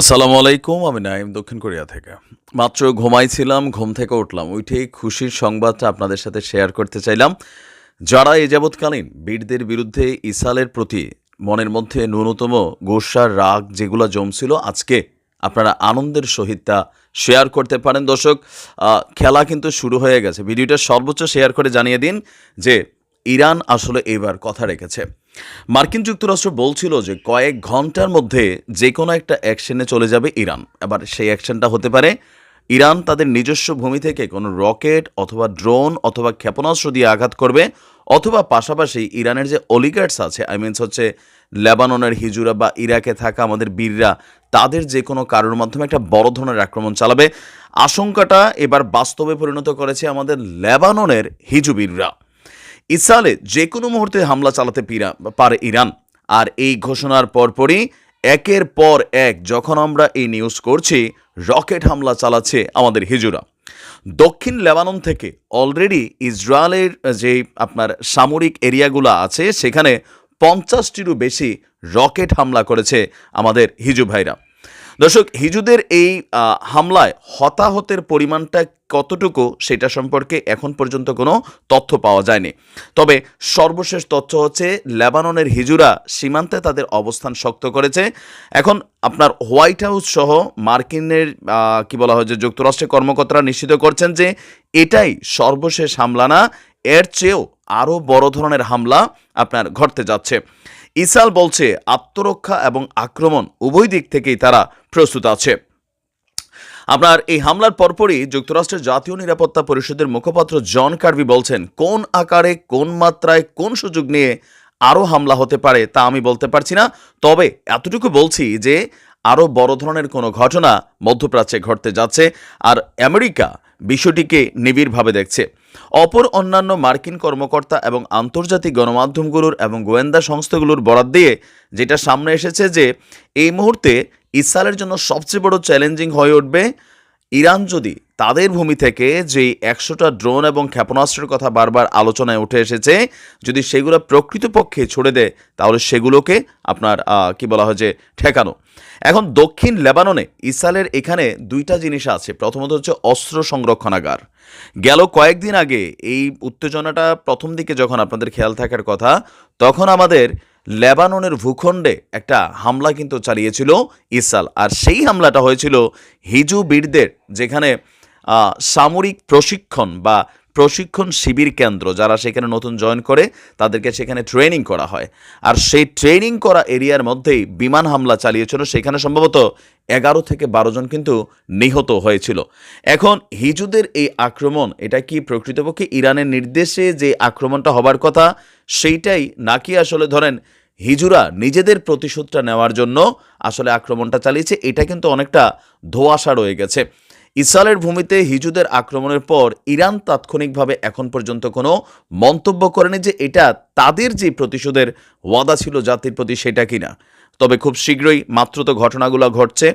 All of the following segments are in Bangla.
আসসালামু আলাইকুম, আমি নাইম দক্ষিণ কোরিয়া থেকে। মাত্র ঘুমাইছিলাম, ঘুম থেকে উঠলাম। উঠেই খুশির সংবাদটা আপনাদের সাথে শেয়ার করতে চাইলাম। যারা এ যাবৎকালীন বীরদের বিরুদ্ধে ইসালের প্রতি মনের মধ্যে ন্যূনতম গোসার রাগ যেগুলো জমছিল, আজকে আপনারা আনন্দের সহিত তা শেয়ার করতে পারেন। দর্শক খেলা কিন্তু শুরু হয়ে গেছে। ভিডিওটা সর্বোচ্চ শেয়ার করে জানিয়ে দিন যে ইরান আসলে এবার কথা রেখেছে। মার্কিন যুক্তরাষ্ট্র বলছিল যে কয়েক ঘণ্টার মধ্যে যে কোনো একটা অ্যাকশনে চলে যাবে ইরান। এবার সেই অ্যাকশনটা হতে পারে ইরান তাদের নিজস্ব ভূমি থেকে কোনো রকেট অথবা ড্রোন অথবা ক্ষেপণাস্ত্র দিয়ে আঘাত করবে, অথবা পাশাপাশি ইরানের যে অলিগার্ডস আছে আই মিনস হচ্ছে লেবাননের হিজুরা বা ইরাকে থাকা আমাদের বীররা, তাদের যে কোনো কারোর মাধ্যমে একটা বড় ধরনের আক্রমণ চালাবে। আশঙ্কাটা এবার বাস্তবে পরিণত করেছে আমাদের লেবাননের হিজু ইসরায়েলে যে কোনো মুহূর্তে হামলা চালাতে পিরা- পারে ইরান। আর এই ঘোষণার পরপরই একের পর এক যখন আমরা এই নিউজ করছি, রকেট হামলা চালাচ্ছে আমাদের হিজুরা। দক্ষিণ লেবানন থেকে অলরেডি ইসরায়েলের যে আপনার সামরিক এরিয়াগুলো আছে, সেখানে পঞ্চাশটিরও বেশি রকেট হামলা করেছে আমাদের হিজু ভাইরা। দর্শক, হিজুদের এই হামলায় হতাহতের পরিমাণটা কতটুকু সেটা সম্পর্কে এখন পর্যন্ত কোনো তথ্য পাওয়া যায়নি। তবে সর্বশেষ তথ্য হচ্ছে, লেবাননের হিজুরা সীমান্তে তাদের অবস্থান শক্ত করেছে। এখন আপনার হোয়াইট হাউস সহ মার্কিনের কি বলা হয় যে যুক্তরাষ্ট্রের কর্মকর্তারা নিশ্চিত করছেন যে এটাই সর্বশেষ হামলা না এর চেয়েও আরও বড় ধরনের হামলা আপনার ঘটতে যাচ্ছে। ইসাল বলছে, আত্মরক্ষা এবং আক্রমণ উভয় দিক থেকেই তারা প্রস্তুত আছে। আপনার এই হামলার পরপরই যুক্তরাষ্ট্রের জাতীয় নিরাপত্তা পরিষদের মুখপাত্র জন কার্বি বলছেন, কোন আকারে, কোন মাত্রায়, কোন সুযোগ নিয়ে আরও হামলা হতে পারে তা আমি বলতে পারছি না। তবে এতটুকু বলছি যে, আরও বড় ধরনের কোনো ঘটনা মধ্যপ্রাচ্যে ঘটতে যাচ্ছে। আর আমেরিকা বিষয়টিকে নিবিড়ভাবে দেখছে। অপর অন্যান্য মার্কিন কর্মকর্তা এবং আন্তর্জাতিক গণমাধ্যমগুলোর এবং গোয়েন্দা সংস্থাগুলোর বরাদ দিয়ে যেটা সামনে এসেছে যে, এই মুহূর্তে ইসরায়েলের জন্য সবচেয়ে বড় চ্যালেঞ্জিং হয়ে উঠবে ইরান যদি তাদের ভূমি থেকে যে একশোটা ড্রোন এবং ক্ষেপণাস্ত্রের কথা বারবার আলোচনায় উঠে এসেছে, যদি সেগুলো প্রকৃতপক্ষে ছুড়ে দেয়, তাহলে সেগুলোকে আপনার কি বলা হয় যে, ঠেকানো। এখন দক্ষিণ লেবাননে ইসরায়েলের এখানে দুইটা জিনিস আছে। প্রথমত হচ্ছে অস্ত্র সংরক্ষণাগার। গেল কয়েকদিন আগে এই উত্তেজনাটা প্রথম দিকে যখন আপনাদের খেয়াল থাকার কথা, তখন আমাদের লেবাননের ভূখণ্ডে একটা হামলা কিন্তু চালিয়েছিল ইসরায়েল। আর সেই হামলাটা হয়েছিল হিজু বীরদের, যেখানে সামরিক প্রশিক্ষণ বা প্রশিক্ষণ শিবির কেন্দ্র যারা সেখানে নতুন জয়েন করে, তাদেরকে সেখানে ট্রেনিং করা হয়। আর সেই ট্রেনিং করা এরিয়ার মধ্যেই বিমান হামলা চালিয়েছিল, সেখানে সম্ভবত এগারো থেকে বারো জন কিন্তু নিহত হয়েছিল। এখন হিজুদের এই আক্রমণ, এটা কি প্রকৃতপক্ষে ইরানের নির্দেশে যে আক্রমণটা হবার কথা? সেইটাই নাকি আসলে ধরেন হিজুরা নিজেদের প্রতিশোধটা নেওয়ার জন্য আসলে আক্রমণটা চালিয়েছে? এটা কিন্তু অনেকটা ধোঁয়াশা রয়ে গেছে। ইসরায়েলের ভূমিতে হিজুদের আক্রমণের পর ইরান তাৎক্ষণিকভাবে এখন পর্যন্ত কোনো মন্তব্য করেনি যে এটা তাদের যে প্রতিশোধের ওয়াদা ছিল জাতির প্রতি সেটা কিনা। তবে খুব শীঘ্রই মাত্র তো ঘটনাগুলো ঘটছে।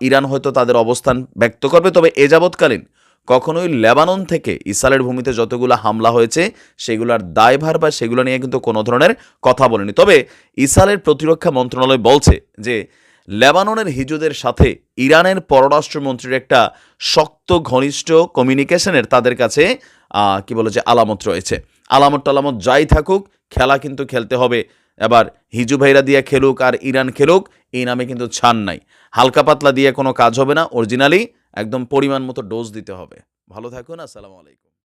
ইরান হয়তো তাদের অবস্থান ব্যক্ত করবে। তবে এ যাবৎকালীন কখনোই লেবানন থেকে ইসরায়েলের ভূমিতে যতগুলো হামলা হয়েছে, সেগুলোর দায়ভার বা সেগুলো নিয়ে কিন্তু কোনো ধরনের কথা বলেনি। তবে ইসরায়েলের প্রতিরক্ষা মন্ত্রণালয় বলছে যে লেবাননের হিজুদের সাথে ইরানের পররাষ্ট্রমন্ত্রীর একটা শক্ত, ঘনিষ্ঠ কমিউনিকেশনের তাদের কাছে কি বলে যে আলামত রয়েছে। আলামত টালামত যাই থাকুক, খেলা কিন্তু খেলতে হবে। এবার হিজু ভাইরা দিয়ে খেলুক আর ইরান খেলুক, এই নামে কিন্তু ছান নাই। হালকা পাতলা দিয়ে কোনো কাজ হবে না। অরিজিনালি একদম পরিমাণ মতো ডোজ দিতে হবে। ভালো থাকুন, আসসালামু আলাইকুম।